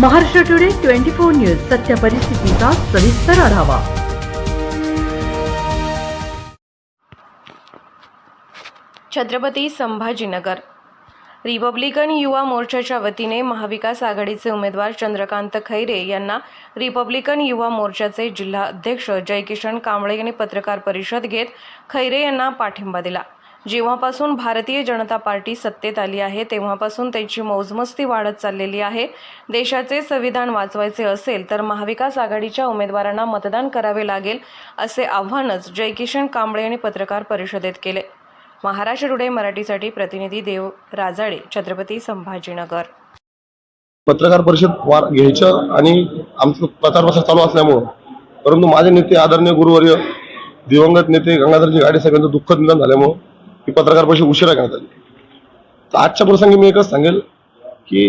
Maharashtra today twenty four news सत्य परिस्थितीचा सविस्तर आढावा. छत्रपती संभाजीनगर. रिपब्लिकन युवा मोर्चाच्या वतीने महाविकास आघाडीचे उमेदवार चंद्रकांत खैरे यांना रिपब्लिकन युवा मोर्चाचे जिल्हा अध्यक्ष जयकिशन कांबळे यांनी पत्रकार परिषद घेत खैरे यांना पाठिंबा दिला. जेव्हापासून भारतीय जनता पार्टी सत्तेत आली आहे तेव्हापासून त्याची मौजमस्ती वाढत चाललेली आहे. देशाचे संविधान वाचवायचे असेल तर महाविकास आघाडीच्या उमेदवारांना मतदान करावे लागेल असे आव्हानच जयकिशन कांबळे यांनी पत्रकार परिषदेत केले. महाराष्ट्र टुडे मराठीसाठी प्रतिनिधी देव राजाडे छत्रपती संभाजीनगर. पत्रकार परिषद वार घ्यायचं आणि आमचं प्रचार प्रसार चालू असल्यामुळं परंतु माझे नेते आदरणीय गुरुवर्य दिवंगत नेते गंगाधरजी गाडे साहेब यांचं दुःखद निधन झाल्यामुळं ही पत्रकार परिषद उशिरा करण्यात आली. तर आजच्या प्रसंगी मी एकच सांगेल की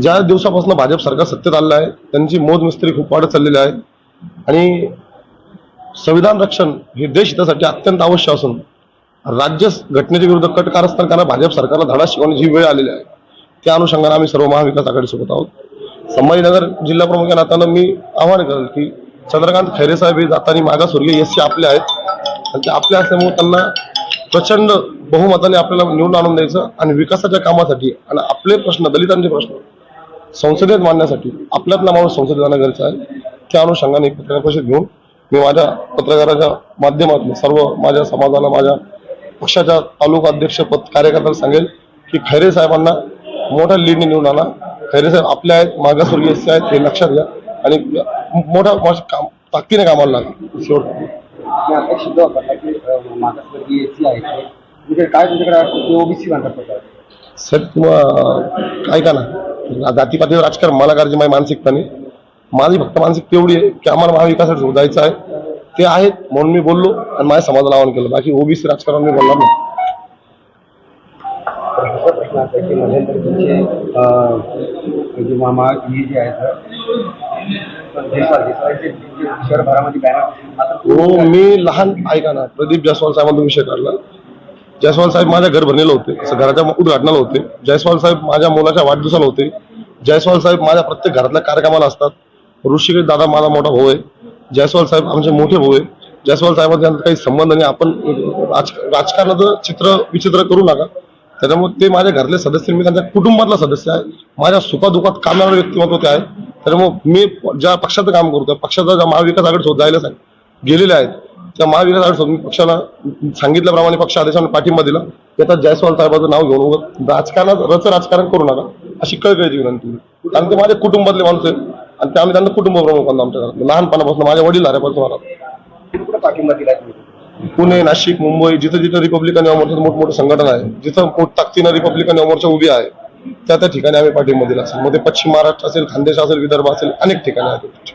ज्या दिवसापासून भाजप सरकार सत्तेत आलेलं आहे त्यांची मोजमिस्त्री खूप वाढत चाललेली आहे. आणि संविधान रक्षण हे देश हितासाठी अत्यंत आवश्यक असून राज्य घटनेच्या विरुद्ध कट कारस्थान भाजप सरकारला धडा शिकवण्याची वेळ आलेली आहे त्या अनुषंगाने आम्ही सर्व महाविकास आघाडीसोबत आहोत. संभाजीनगर जिल्हा प्रमुख या नात्यानं मी आवाहन करेल की चंद्रकांत खैरे साहेब हे जाताना मागासवर्गीय एस सी आपले आहेत. आणि ते आपले असल्यामुळे त्यांना प्रचंड बहुमताने आपल्याला निवडून आणून द्यायचं आणि विकासाच्या कामासाठी आणि आपले प्रश्न दलितांचे प्रश्न संसदेत मांडण्यासाठी आपल्या आपला माणूस संसदेत जाणं गरजेचं आहे. त्या अनुषंगाने एक पत्रकार परिषद घेऊन मी माझ्या पत्रकाराच्या माध्यमातून सर्व माझ्या समाजाला माझ्या पक्षाच्या तालुका अध्यक्ष पद कार्यकर्त्याला सांगेल की खैरे साहेबांना मोठ्या लीडने निवडून आणा. खैरे साहेब आपले आहेत मागासवर्गीय आहेत हे लक्षात घ्या. आणि मोठ्या काम ताकदीने कामाला लागा शेवट. म्हणजे काय तुमच्याकडे ओबीसी म्हणतात साहेब तुम्हा ऐका ना. जातीपातीवर राजकारण मला करायची माझी मानसिकता नाही माझी फक्त मानसिकता एवढी आहे की आम्हाला महाविकासासाठी जायचं आहे. ते आहेत म्हणून मी बोललो आणि माझ्या समाजाला आवाहन केलं. बाकी ओबीसी राजकारण मी बोलणार नाही. हो मी लहान ऐका ना. प्रदीप जयस्वाल साहेबांचा विषय काढला. जयस्वाल साहेब माझ्या घर भरलेलं होते. घराच्या उद्घाटनाला होते. जयस्वाल साहेब माझ्या मुलाच्या वाढदिवसाला होते. जयस्वाल साहेब माझ्या प्रत्येक घरातल्या कार्यक्रमाला असतात. ऋषिकेश दादा माझा मोठा भाऊ आहे. जयस्वाल साहेब आमचे मोठे भाऊ आहे जयस्वाल साहेबांचा काही संबंध नाही. आपण राज राजकारणाचं चित्र विचित्र करू नका. त्याच्यामुळे ते माझ्या घरातले सदस्य मी त्यांच्या कुटुंबातला सदस्य आहे. माझ्या सुखादुखात कामावर व्यक्तिमत्व ते आहे. त्याच्यामुळे मी ज्या पक्षाचं काम करतो त्या पक्षाचा ज्या महाविकास आघाडी जायला गेलेले आहेत. त्या महाविकास मी पक्षाला सांगितल्याप्रमाणे पक्ष आदेशाने पाठिंबा दिला. त्यात जयस्वाल साहेबाचं नाव घेऊन राजकारणात रच राजकारण करू नका अशी कळकळीची विनंती. कारण ते माझ्या कुटुंबातले माणसं आहेत. आणि ते आम्ही त्यांना कुटुंब प्रमुख आमच्या घरात लहानपणापासून माझ्या वडील झाल्यापासून मला. पाठिंबा दिला पुणे नाशिक मुंबई जिथं जिथं रिपब्लिकन युवा मोर्चाचं मोठमोठं संघटना आहे जिथं मोठ ताकदीनं रिपब्लिकन युवा मोर्चा उभी आहे त्या त्या ठिकाणी आम्ही पाठिंबा दिला असेल. मग ते पश्चिम महाराष्ट्र असेल खानदेश असेल विदर्भ असेल अनेक ठिकाणी आहेत